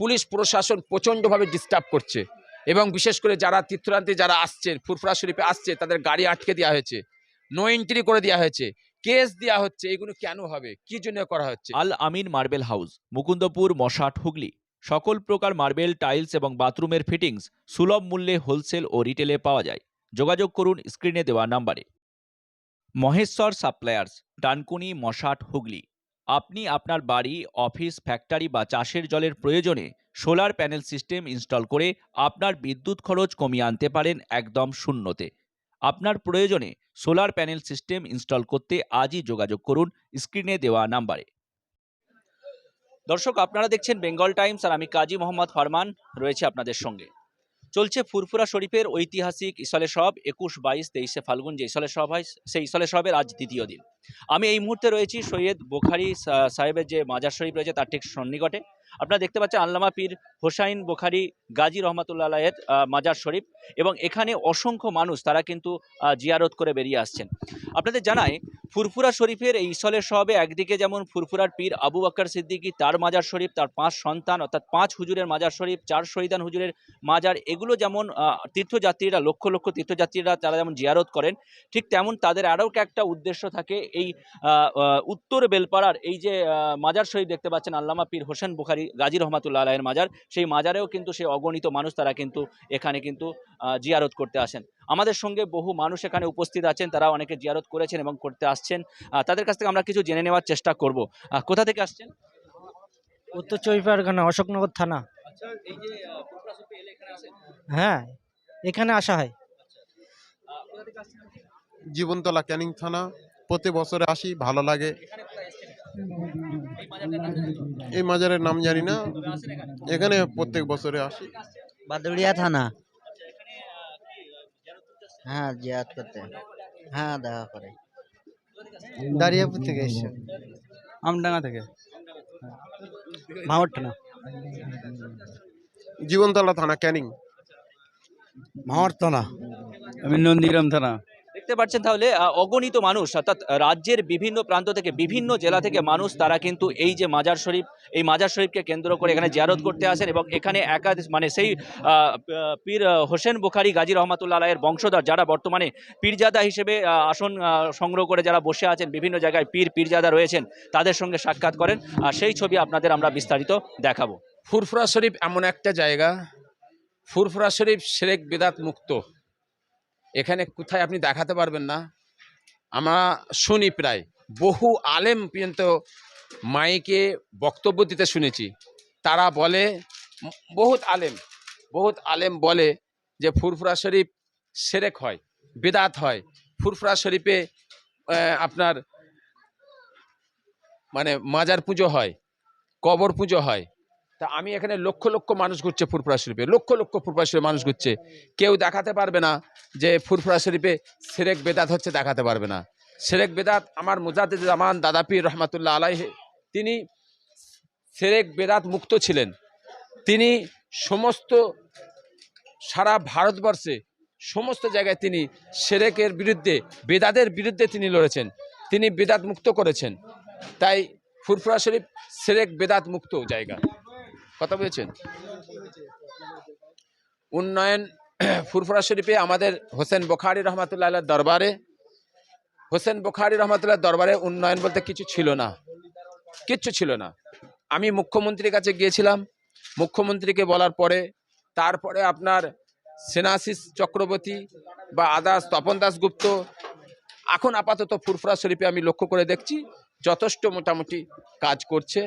Police প্রশাসন প্রচণ্ডভাবে disturb করছে এবং বিশেষ করে যারা তীর্থরান্তে যারা আসছেন ফুরফুরা শরীফে আসছে, তাদের গাড়ি আটকে দেওয়া হয়েছে নো এন্ট্রি করে দেওয়া হয়েছে কেস দেওয়া হচ্ছে, এগুলো কেন হবে? কি জন্য করা হচ্ছে? Al Amin marble house, Mukundapur, Mashat, Hooghly. সকল প্রকার মার্বেল, টাইলস এবং বাথরুমের ফিটিংস সুলভ মূল্যে হোলসেল ও রিটেলে পাওয়া যায়। যোগাযোগ করুন স্ক্রিনে দেওয়া নাম্বারে মহেশ্বর সাপ্লায়ার্স ডানকুনি, মশাট, হুগলি। আপনি আপনার বাড়ি, অফিস ফ্যাক্টরি বা চাষের জলের প্রয়োজনে সোলার প্যানেল সিস্টেম ইনস্টল করে আপনার বিদ্যুৎ খরচ কমিয়ে আনতে পারেন একদম শূন্যতে। আপনার প্রয়োজনে সোলার প্যানেল সিস্টেম ইনস্টল করতে আজই যোগাযোগ করুন স্ক্রিনে দেওয়া নাম্বারে। দর্শক, আপনারা দেখছেন বেঙ্গল টাইমস আর আমি কাজী মোহাম্মদ ফরমান, রয়েছে আপনাদের সঙ্গে। চলছে ফুরফুরা শরীফের ঐতিহাসিক ইসলে সব, একুশ, বাইশ, তেইশে ফাল্গুন যে ইসলে সব হয়, সেই ইসলে সবের আজ দ্বিতীয় দিন। আমি এই মুহূর্তে রয়েছি সৈয়দ বোখারি সাহেবের যে মাজার শরীফ রয়েছে, তার ঠিক সন্নিকটে। আপনারা দেখতে পাচ্ছেন আল্লামা পীর হোসাইন বোখারি গাজী রহমাতুল্লাহ আলাহের মাজার শরীফ এবং এখানে অসংখ্য মানুষ তারা কিন্তু জিয়ারত করে বেরিয়ে আসছেন। আপনাদের জানায় ফুরফুরা শরীফের এই ইসলের সবে একদিকে যেমন ফুরফুরার পীর আবু বাক্কর সিদ্দিকী তার মাজার শরীফ, তার পাঁচ সন্তান অর্থাৎ পাঁচ হুজুরের মাজার শরীফ, চার শহীদান হুজুরের মাজার, এগুলো যেমন তীর্থযাত্রীরা, লক্ষ লক্ষ তীর্থযাত্রীরা তারা যেমন জিয়ারত করেন, ঠিক তেমন তাদের আরও একটা উদ্দেশ্য থাকে এই উত্তর বেলপাড়ার এই যে মাজার শরীফ দেখতে পাচ্ছেন আল্লামা পীর হোসেন বুখারি গাজী রহমাতুল্লাহ আলাহের মাজার। সেই মাজারেও কিন্তু সেই অগণিত মানুষ তারা কিন্তু এখানে কিন্তু জিয়ারত করতে আসেন। আমাদের সঙ্গে বহু মানুষ এখানে উপস্থিত আছেন তারা অনেকে জিয়ারত করেছেন এবং করতে আসছেন। তাদের কাছ থেকে আমরা কিছু জেনে নেওয়ার চেষ্টা করব। আহ, কোথা থেকে আসছেন? উত্তর চব্বিশ পরগনা অশোকনগর থানা। আচ্ছা এই যে ফুরফুরা শরীফে এলে এখানে আসেন? হ্যাঁ এখানে আসা হয়। কোথা থেকে আসছেন? জীবনতলা ক্যানিং থানা। প্রতি বছরে আসি ভালো লাগে। এই মাজারের নাম জানি না। এখানে প্রত্যেক বছরে আসি। বাদুড়িয়া থানা। আচ্ছা? হ্যাঁ জিয়াদ করতে। হ্যাঁ দেখা করে। থেকে দাঁড়িয়াপুর থেকে এসছে? আমডাঙ্গা থেকে। মাওয়ার থানা জীবনতলা থানা ক্যানিং। মাওয়ার থানা। আমি নন্দীগ্রাম থানা। দেখতে পাচ্ছেন তাহলে অগণিত মানুষ, অর্থাৎ রাজ্যের বিভিন্ন প্রান্ত থেকে বিভিন্ন জেলা থেকে মানুষ, তারা কিন্তু এই যে মাজার শরীফ, এই মাজার শরীফকে কেন্দ্র করে এখানে জিয়ারত করতে আসেন এবং এখানে একাধিক মানে সেই পীর হোসেন বুখারি, গাজী রহমাতুল্লাহ আলাহের বংশধর যারা বর্তমানে পীরজাদা হিসেবে আসন সংগ্রহ করে যারা বসে আছেন, বিভিন্ন জায়গায় পীর, পীরজাদা রয়েছেন, তাদের সঙ্গে সাক্ষাৎ করেন। আর সেই ছবি আপনাদের আমরা বিস্তারিত দেখাবো। ফুরফুরা শরীফ এমন একটা জায়গা, ফুরফুরা শরীফ সেরেক বেদাত মুক্ত। এখানে কোথায় আপনি দেখাতে পারবেন না। আমরা শুনি প্রায়। বহু আলেম পর্যন্ত মাইকে বক্তব্য দিতে শুনেছি। তারা বলে, বহুত আলেম বহুত আলেম বলে যে ফুরফুরা শরীফ সেরেক হয়, বেদাত হয়। ফুরফুরা শরীফে আপনার মানে মাজার পুজো হয়, কবর পুজো হয়। তা আমি এখানে লক্ষ লক্ষ মানুষ ঘুরছে ফুরফুরা শরীফে, লক্ষ লক্ষ ফুরফুরা শরীফে মানুষ ঘুরছে। কেউ দেখাতে পারবে না যে ফুরফুরা শরীফে সেরেক বেদাত হচ্ছে দেখাতে পারবে না। সেরেক বেদাত আমার মুজাদ্দিদ জামান দাদা পীর রহমাতুল্লাহ আলাই তিনি সেরেক বেদাত মুক্ত ছিলেন। তিনি সমস্ত সারা ভারতবর্ষে সমস্ত জায়গায় তিনি সেরেকের বিরুদ্ধে বেদাদের বিরুদ্ধে তিনি লড়েছেন। তিনি বেদাত মুক্ত করেছেন। তাই ফুরফুরা শরীফ সেরেক বেদাত মুক্ত জায়গা। কথা বলেছেন? উন্নয়ন, ফুরফুরা শরীফে আমাদের হোসেন বোখারি রহমাতুল্লাহ দরবারে, হোসেন বোখারি রহমাতুল্লাহ দরবারে উন্নয়ন বলতে কিছু ছিল না। কিচ্ছু ছিল না। আমি মুখ্যমন্ত্রীর কাছে গিয়েছিলাম। মুখ্যমন্ত্রীকে বলার পরে, তারপরে আপনার সেনাশিস চক্রবর্তী বা আদাস তপন দাসগুপ্ত এখন আপাতত ফুরফুরা শরীফে আমি লক্ষ্য করে দেখছি, যথেষ্ট মোটামুটি কাজ করছে।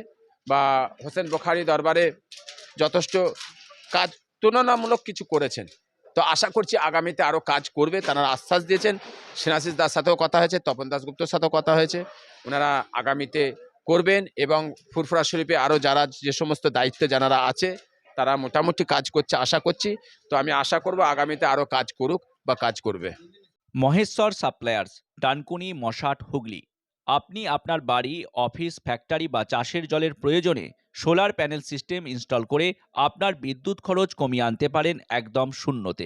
বা হোসেন বোখারি দরবারে যথেষ্ট কাজ তুলনামূলক কিছু করেছেন। তো আশা করছি আগামীতে আরও কাজ করবে। তারা আশ্বাস দিয়েছেন। সেনাশিস দাস সাথেও কথা হয়েছে, তপন দাসগুপ্তর সাথেও কথা হয়েছে। ওনারা আগামীতে করবেন এবং ফুরফুরা শরীফে আরও যারা যে সমস্ত দায়িত্ব যারা আছে, তারা মোটামুটি কাজ করছে আশা করছি। তো আমি আশা করব আগামীতে আরও কাজ করুক বা কাজ করবে। মহেশ্বর সাপ্লায়ার্স, ডানকুনি, মশাট, হুগলি। আপনি আপনার বাড়ি, অফিস ফ্যাক্টরি বা চাষের জলের প্রয়োজনে সোলার প্যানেল সিস্টেম ইনস্টল করে আপনার বিদ্যুৎ খরচ কমিয়ে আনতে পারেন একদম শূন্যতে।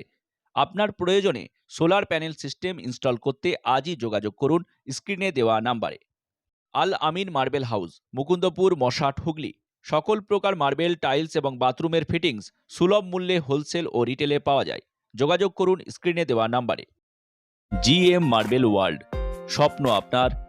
আপনার প্রয়োজনে সোলার প্যানেল সিস্টেম ইনস্টল করতে আজই যোগাযোগ করুন স্ক্রিনে দেওয়া নাম্বারে আল আমিন মার্বেল হাউস, মুকুন্দপুর, মশাট, হুগলি। সকল প্রকার মার্বেল টাইলস এবং বাথরুমের ফিটিংস সুলভ মূল্যে হোলসেল ও রিটেলে পাওয়া যায়। যোগাযোগ করুন স্ক্রিনে দেওয়া নাম্বারে জিএম মার্বেল ওয়ার্ল্ড স্বপ্ন আপনার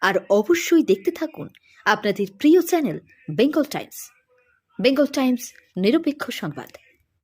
আর অবশ্যই দেখতে থাকুন আপনাদের প্রিয় channel Bengal Times. Bengal Times নিরপেক্ষ সংবাদ।